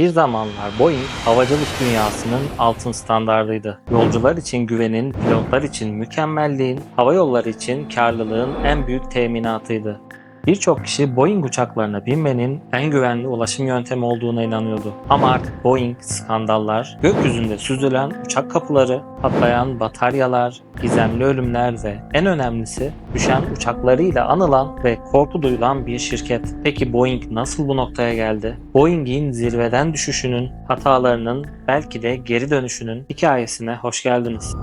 Bir zamanlar Boeing havacılık dünyasının altın standardıydı. Yolcular için güvenin, pilotlar için mükemmelliğin, hava yolları için karlılığın en büyük teminatıydı. Birçok kişi Boeing uçaklarına binmenin en güvenli ulaşım yöntemi olduğuna inanıyordu. Ama artık Boeing skandallar, gökyüzünde süzülen uçak kapıları, patlayan bataryalar, gizemli ölümler ve en önemlisi düşen uçaklarıyla anılan ve korku duyulan bir şirket. Peki Boeing nasıl bu noktaya geldi? Boeing'in zirveden düşüşünün, hatalarının, belki de geri dönüşünün hikayesine hoş geldiniz.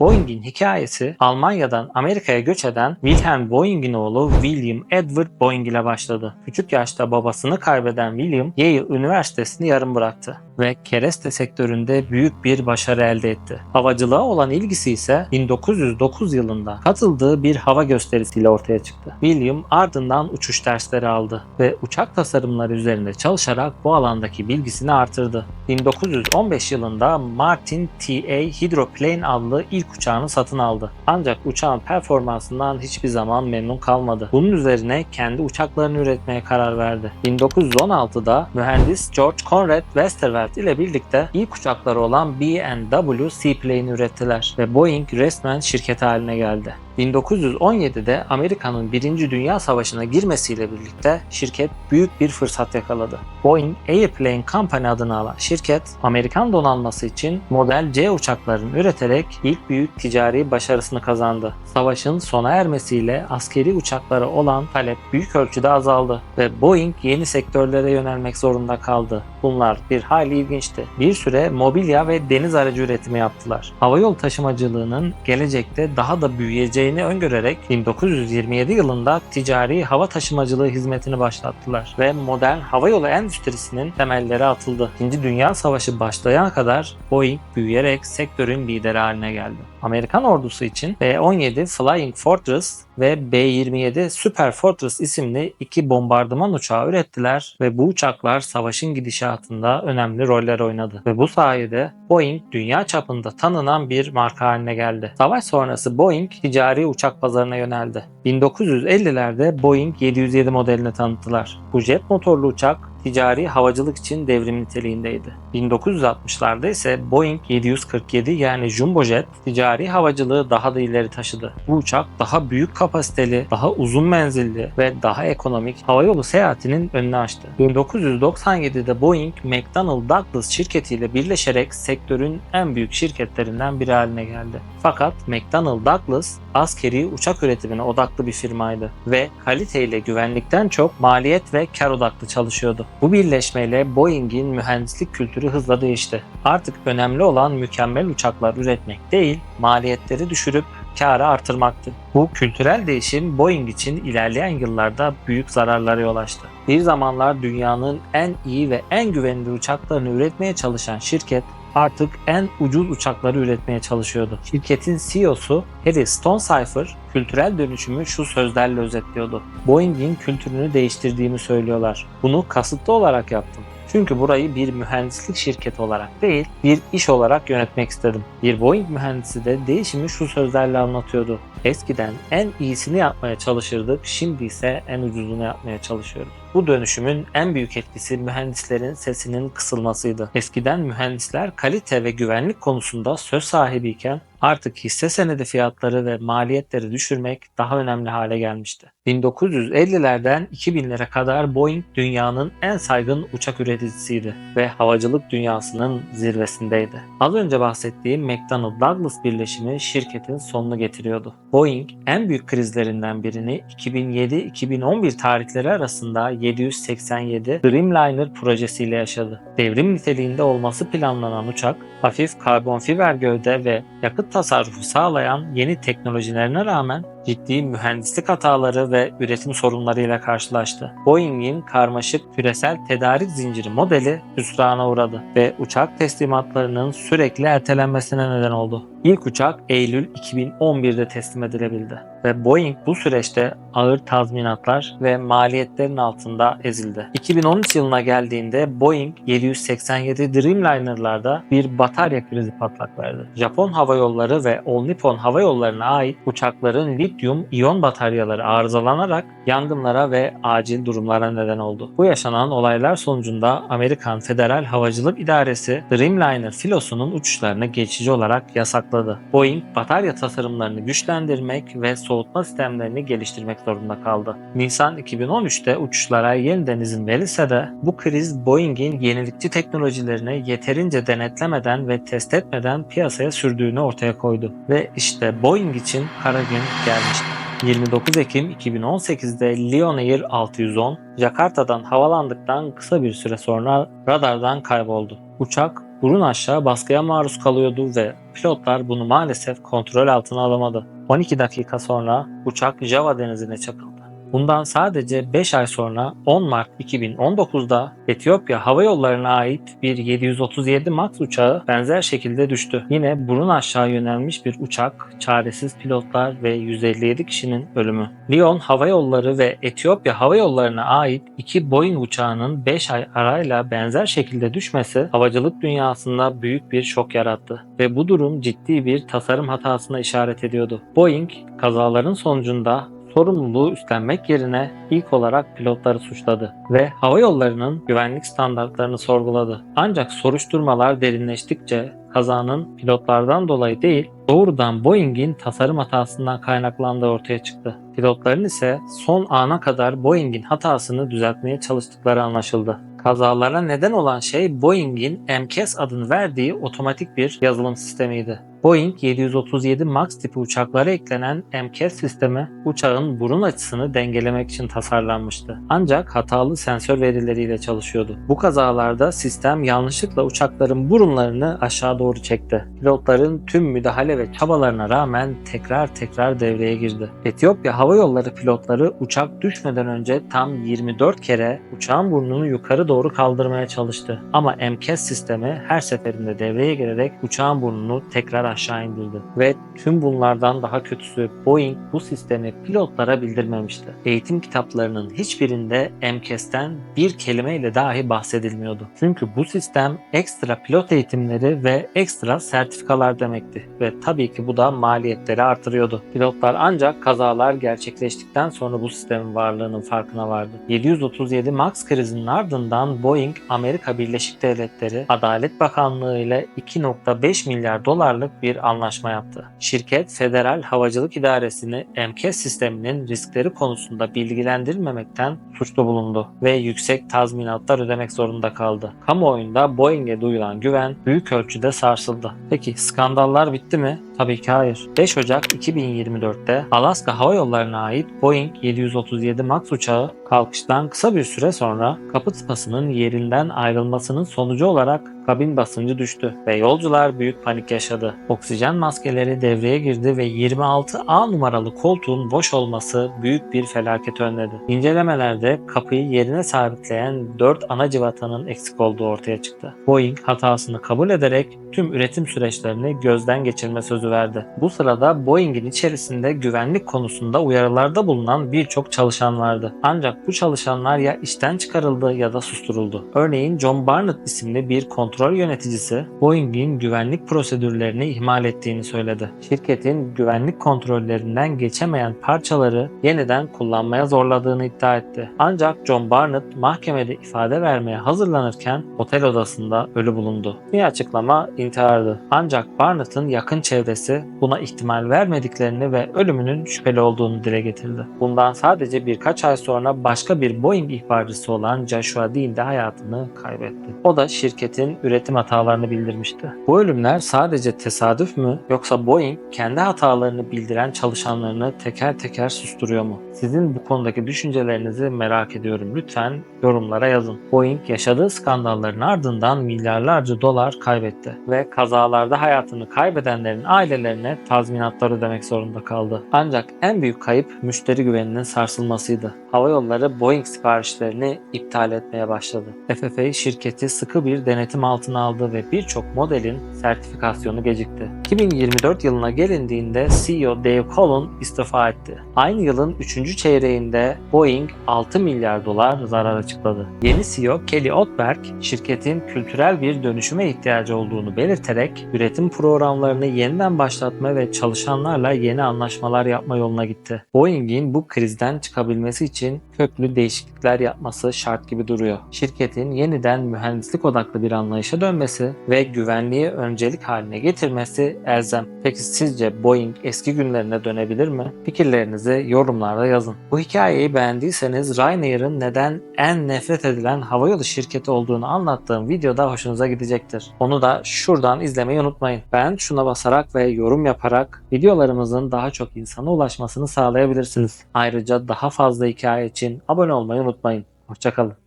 Boeing'in hikayesi Almanya'dan Amerika'ya göç eden Wilhelm Boeing'in oğlu William Edward Boeing ile başladı. Küçük yaşta babasını kaybeden William Yale Üniversitesi'ni yarım bıraktı ve kereste sektöründe büyük bir başarı elde etti. Havacılığa olan ilgisi ise 1909 yılında katıldığı bir hava gösterisiyle ortaya çıktı. William ardından uçuş dersleri aldı ve uçak tasarımları üzerinde çalışarak bu alandaki bilgisini artırdı. 1915 yılında Martin TA Hydroplane adlı ilk uçağını satın aldı. Ancak uçağın performansından hiçbir zaman memnun kalmadı. Bunun üzerine kendi uçaklarını üretmeye karar verdi. 1916'da mühendis George Conrad Westervelt ile birlikte ilk uçakları olan B&W Seaplane ürettiler ve Boeing resmen şirket haline geldi. 1917'de Amerika'nın 1. Dünya Savaşı'na girmesiyle birlikte şirket büyük bir fırsat yakaladı. Boeing Airplane Company adını alan şirket, Amerikan donanması için Model C uçaklarını üreterek ilk büyük ticari başarısını kazandı. Savaşın sona ermesiyle askeri uçaklara olan talep büyük ölçüde azaldı ve Boeing yeni sektörlere yönelmek zorunda kaldı. Bunlar bir hayli ilginçti. Bir süre mobilya ve deniz aracı üretimi yaptılar. Havayolu taşımacılığının gelecekte daha da büyüyeceğini öngörerek 1927 yılında ticari hava taşımacılığı hizmetini başlattılar ve modern havayolu endüstrisinin temelleri atıldı. İkinci Dünya Savaşı başlayana kadar Boeing büyüyerek sektörün lideri haline geldi. Amerikan ordusu için B-17 Flying Fortress ve B-27 Super Fortress isimli iki bombardıman uçağı ürettiler ve bu uçaklar savaşın gidişatında önemli roller oynadı. Ve bu sayede Boeing dünya çapında tanınan bir marka haline geldi. Savaş sonrası Boeing ticari uçak pazarına yöneldi. 1950'lerde Boeing 707 modelini tanıttılar. Bu jet motorlu uçak ticari havacılık için devrim niteliğindeydi. 1960'larda ise Boeing 747 yani Jumbo Jet ticari havacılığı daha da ileri taşıdı. Bu uçak daha büyük kapasiteli, daha uzun menzilli ve daha ekonomik havayolu seyahatinin önünü açtı. 1997'de Boeing McDonnell Douglas şirketiyle birleşerek sektörün en büyük şirketlerinden biri haline geldi. Fakat McDonnell Douglas askeri uçak üretimine odaklı bir firmaydı ve kaliteyle güvenlikten çok maliyet ve kar odaklı çalışıyordu. Bu birleşmeyle Boeing'in mühendislik kültürü hızla değişti. Artık önemli olan mükemmel uçaklar üretmek değil, maliyetleri düşürüp karı artırmaktı. Bu kültürel değişim Boeing için ilerleyen yıllarda büyük zararlara yol açtı. Bir zamanlar dünyanın en iyi ve en güvenilir uçaklarını üretmeye çalışan şirket artık en ucuz uçakları üretmeye çalışıyordu. Şirketin CEO'su Harry Stonecipher kültürel dönüşümü şu sözlerle özetliyordu. Boeing'in kültürünü değiştirdiğimi söylüyorlar. Bunu kasıtlı olarak yaptım. Çünkü burayı bir mühendislik şirketi olarak değil, bir iş olarak yönetmek istedim. Bir Boeing mühendisi de değişimi şu sözlerle anlatıyordu. Eskiden en iyisini yapmaya çalışırdık, şimdi ise en ucuzunu yapmaya çalışıyoruz. Bu dönüşümün en büyük etkisi mühendislerin sesinin kısılmasıydı. Eskiden mühendisler kalite ve güvenlik konusunda söz sahibiyken artık hisse senedi fiyatları ve maliyetleri düşürmek daha önemli hale gelmişti. 1950'lerden 2000'lere kadar Boeing dünyanın en saygın uçak üreticisiydi ve havacılık dünyasının zirvesindeydi. Az önce bahsettiğim McDonnell Douglas birleşimi şirketin sonunu getiriyordu. Boeing en büyük krizlerinden birini 2007-2011 tarihleri arasında 787 Dreamliner projesiyle yaşadı. Devrim niteliğinde olması planlanan uçak hafif karbon fiber gövde ve yakıt tasarrufu sağlayan yeni teknolojilerine rağmen ciddi mühendislik hataları ve üretim sorunlarıyla karşılaştı. Boeing'in karmaşık küresel tedarik zinciri modeli hüsrana uğradı ve uçak teslimatlarının sürekli ertelenmesine neden oldu. İlk uçak Eylül 2011'de teslim edilebildi ve Boeing bu süreçte ağır tazminatlar ve maliyetlerin altında ezildi. 2013 yılına geldiğinde Boeing 787 Dreamliner'larda bir batarya krizi patlak verdi. Japon Hava Yolları ve All Nippon Hava Yolları'na ait uçakların lityum iyon bataryaları arızalanarak yangınlara ve acil durumlara neden oldu. Bu yaşanan olaylar sonucunda Amerikan Federal Havacılık İdaresi Dreamliner filosunun uçuşlarını geçici olarak yasakladı. Boeing batarya tasarımlarını güçlendirmek ve soğutma sistemlerini geliştirmek zorunda kaldı. Nisan 2013'te uçuşlara yeniden izin verilse de bu kriz Boeing'in yenilikçi teknolojilerini yeterince denetlemeden ve test etmeden piyasaya sürdüğünü ortaya koydu. Ve işte Boeing için kara gün gelmişti. 29 Ekim 2018'de Lion Air 610 Jakarta'dan havalandıktan kısa bir süre sonra radardan kayboldu. Uçak burun aşağı baskıya maruz kalıyordu ve pilotlar bunu maalesef kontrol altına alamadı. 12 dakika sonra uçak Java denizine çakıldı. Bundan sadece 5 ay sonra 10 Mart 2019'da Etiyopya Hava Yolları'na ait bir 737 MAX uçağı benzer şekilde düştü. Yine burun aşağı yönelmiş bir uçak, çaresiz pilotlar ve 157 kişinin ölümü. Lyon Hava Yolları ve Etiyopya Hava Yolları'na ait iki Boeing uçağının 5 ay arayla benzer şekilde düşmesi havacılık dünyasında büyük bir şok yarattı ve bu durum ciddi bir tasarım hatasına işaret ediyordu. Boeing kazaların sonucunda sorumluluğu üstlenmek yerine ilk olarak pilotları suçladı ve hava yollarının güvenlik standartlarını sorguladı. Ancak soruşturmalar derinleştikçe kazanın pilotlardan dolayı değil, doğrudan Boeing'in tasarım hatasından kaynaklandığı ortaya çıktı. Pilotların ise son ana kadar Boeing'in hatasını düzeltmeye çalıştıkları anlaşıldı. Kazalara neden olan şey Boeing'in MCAS adını verdiği otomatik bir yazılım sistemiydi. Boeing 737 MAX tipi uçaklara eklenen MCAS sistemi uçağın burun açısını dengelemek için tasarlanmıştı. Ancak hatalı sensör verileriyle çalışıyordu. Bu kazalarda sistem yanlışlıkla uçakların burunlarını aşağı doğru çekti. Pilotların tüm müdahale ve çabalarına rağmen tekrar tekrar devreye girdi. Etiyopya Hava Yolları pilotları uçak düşmeden önce tam 24 kere uçağın burnunu yukarı doğru kaldırmaya çalıştı. Ama MCAS sistemi her seferinde devreye girerek uçağın burnunu tekrar aşağı indirdi. Ve tüm bunlardan daha kötüsü Boeing bu sistemi pilotlara bildirmemişti. Eğitim kitaplarının hiçbirinde MCAS'ten bir kelimeyle dahi bahsedilmiyordu. Çünkü bu sistem ekstra pilot eğitimleri ve ekstra sertifikalar demekti. Ve tabii ki bu da maliyetleri artırıyordu. Pilotlar ancak kazalar gerçekleştikten sonra bu sistemin varlığının farkına vardı. 737 MAX krizinin ardından Boeing, Amerika Birleşik Devletleri Adalet Bakanlığı ile 2.5 milyar dolarlık bir anlaşma yaptı. Şirket Federal Havacılık İdaresi'ni MCAS sisteminin riskleri konusunda bilgilendirmemekten suçlu bulundu ve yüksek tazminatlar ödemek zorunda kaldı. Kamuoyunda Boeing'e duyulan güven büyük ölçüde sarsıldı. Peki skandallar bitti mi? Tabii ki hayır. 5 Ocak 2024'te Alaska Hava Yolları'na ait Boeing 737 MAX uçağı kalkıştan kısa bir süre sonra kapı tıpasının yerinden ayrılmasının sonucu olarak kabin basıncı düştü ve yolcular büyük panik yaşadı. Oksijen maskeleri devreye girdi ve 26A numaralı koltuğun boş olması büyük bir felaket önledi. İncelemelerde kapıyı yerine sabitleyen 4 ana civatanın eksik olduğu ortaya çıktı. Boeing hatasını kabul ederek tüm üretim süreçlerini gözden geçirme sözü verdi. Bu sırada Boeing'in içerisinde güvenlik konusunda uyarılarda bulunan birçok çalışan vardı. Ancak bu çalışanlar ya işten çıkarıldı ya da susturuldu. Örneğin John Barnett isimli bir kontrol yöneticisi Boeing'in güvenlik prosedürlerini ihmal ettiğini söyledi. Şirketin güvenlik kontrollerinden geçemeyen parçaları yeniden kullanmaya zorladığını iddia etti. Ancak John Barnett mahkemede ifade vermeye hazırlanırken otel odasında ölü bulundu. Bir açıklama intihardı. Ancak Barnett'ın yakın çevresi buna ihtimal vermediklerini ve ölümünün şüpheli olduğunu dile getirdi. Bundan sadece birkaç ay sonra başka bir Boeing ihbarcısı olan Joshua Dean de hayatını kaybetti. O da şirketin üretim hatalarını bildirmişti. Bu ölümler sadece tesadüf mü yoksa Boeing kendi hatalarını bildiren çalışanlarını teker teker susturuyor mu? Sizin bu konudaki düşüncelerinizi merak ediyorum. Lütfen yorumlara yazın. Boeing yaşadığı skandalların ardından milyarlarca dolar kaybetti ve kazalarda hayatını kaybedenlerin ailelerine tazminatlar ödemek zorunda kaldı. Ancak en büyük kayıp müşteri güveninin sarsılmasıydı. Hava yolları Boeing siparişlerini iptal etmeye başladı. FAA şirketi sıkı bir denetim altına aldı ve birçok modelin sertifikasyonu gecikti. 2024 yılına gelindiğinde CEO Dave Collin istifa etti. Aynı yılın 3. çeyreğinde Boeing 6 milyar dolar zarar açıkladı. Yeni CEO Kelly Otberg, şirketin kültürel bir dönüşüme ihtiyacı olduğunu belirterek üretim programlarını yeniden başlatma ve çalışanlarla yeni anlaşmalar yapma yoluna gitti. Boeing'in bu krizden çıkabilmesi için köklü değişiklikler yapması şart gibi duruyor. Şirketin yeniden mühendislik odaklı bir anlayışa dönmesi ve güvenliği öncelik haline getirmesi elzem. Peki sizce Boeing eski günlerine dönebilir mi? Fikirlerinizi yorumlarda yazın. Bu hikayeyi beğendiyseniz Ryanair'ın neden en nefret edilen havayolu şirketi olduğunu anlattığım videoda hoşunuza gidecektir. Onu da şuradan izlemeyi unutmayın. Ben şuna basarak ve yorum yaparak videolarımızın daha çok insana ulaşmasını sağlayabilirsiniz. Ayrıca daha fazla hikaye için abone olmayı unutmayın. Hoşçakalın.